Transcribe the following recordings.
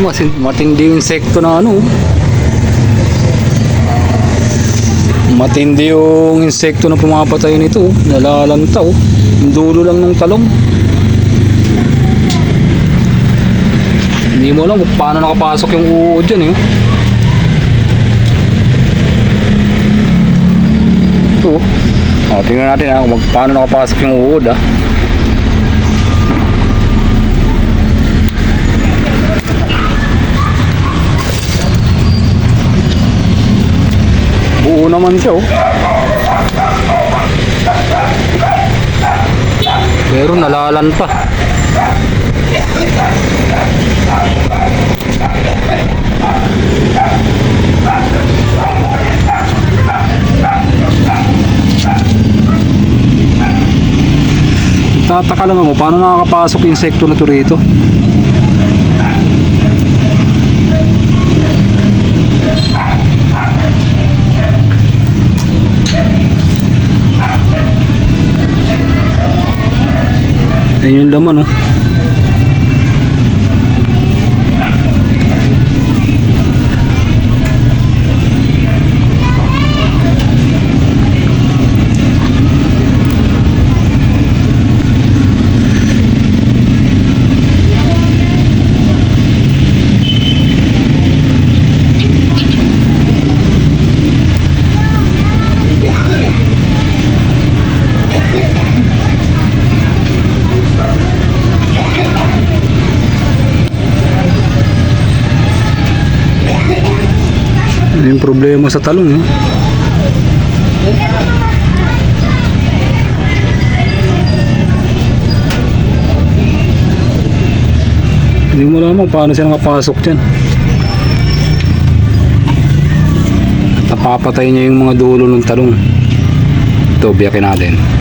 Masin- Matindi yung insekto na ano. Matindi yung insekto na pumapatay nito. Nalalantaw. Yung dulo lang ng talong. Hindi mo alam kung paano nakapasok yung uod dyan eh. Ito. O, tingnan natin ha kung mag- paano nakapasok yung uod ah. Naman siya oh. Pero nalalan pa. Tataka lang ako, paano nakakapasok insekto na to rito? Ayun laman oh. Yung problema sa talong eh? Hindi mo alam paano siya nakapasok dyan. Napapatay niya yung mga dulo ng talong. Ito, biyakin natin.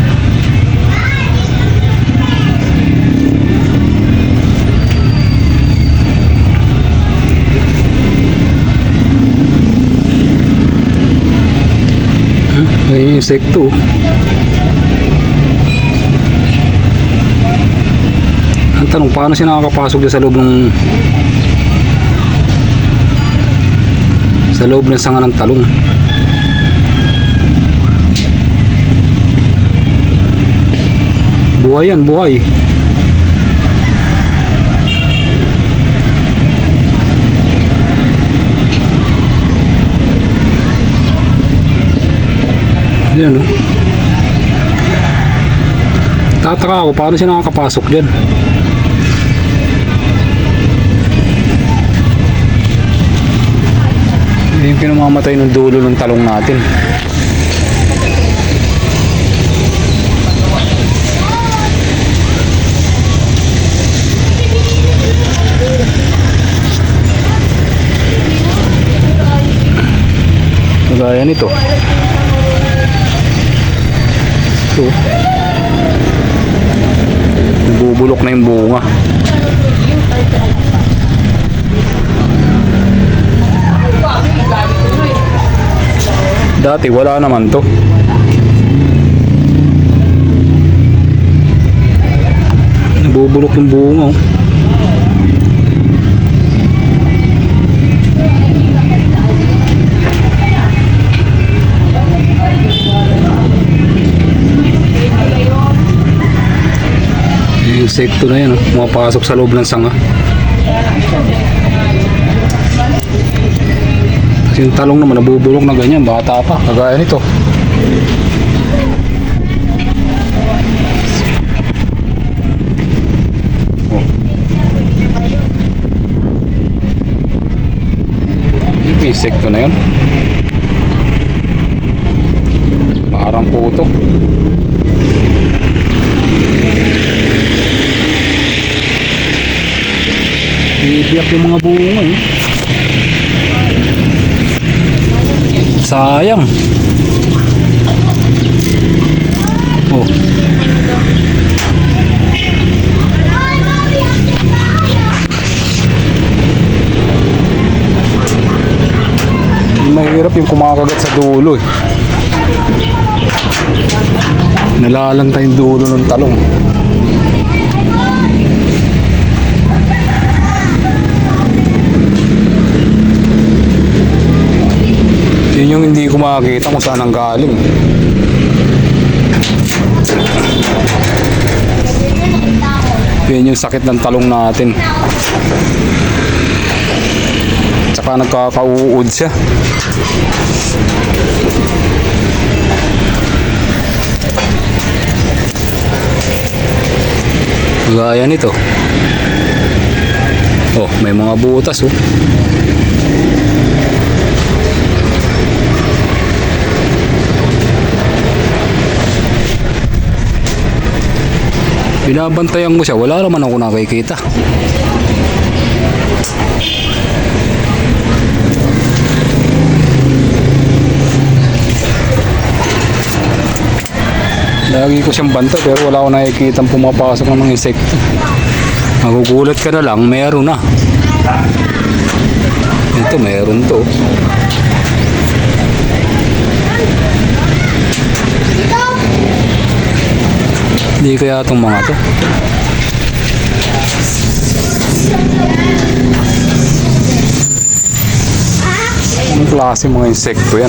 Insekto. Ang tanong, paano siya nakakapasok dyan sa loob ng sa loob ng sanga ng talong? Buhay yan, buhay. Yan o. Tataka ako, paano siya nakakapasok dyan? Hindi yung pinamamatay ng dulo ng talong natin. Kagaya nito. Ito. Nabubulok na yung bunga. Dati wala naman to. Nabubulok yung bunga. oh. Insekto na yan, oh. pumapasok sa loob ng sanga. Kasi yung talong naman nabubulok na ganyan, bata pa, kagaya nito. Oh. Insekto na yun. Parang puto. Bibiyak yung mga bunga eh. Sayang. Oh. Mahirap yung kumakagat sa dulo eh. Nalalanta yung dulo ng talong. Yun yung hindi ko makakita kung saan ang galing. Yun yung sakit ng talong natin. Tsaka nagkakauud siya. Gaya nito. Oh, may mga butas oh. Binabantayan mo siya, wala naman ako nakikita. Lagi ko siyang banta pero wala ako nakikita pumapasok ng mga insekto. Magugulat ka na lang, meron na. Ito, meron to. Hindi kaya itong mga to. Anong klase mga insekto yan?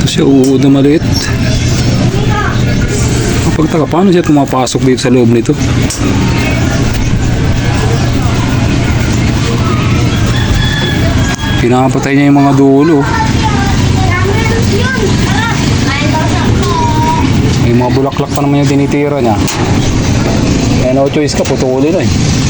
Ito siya uod na maliit. Kapagtaka, paano siya pumapasok dito sa loob nito? Pinapatay niya yung mga dulo. May mga bulaklak pa naman yung tinitira niya. Eh, no choice ka, putulin na eh.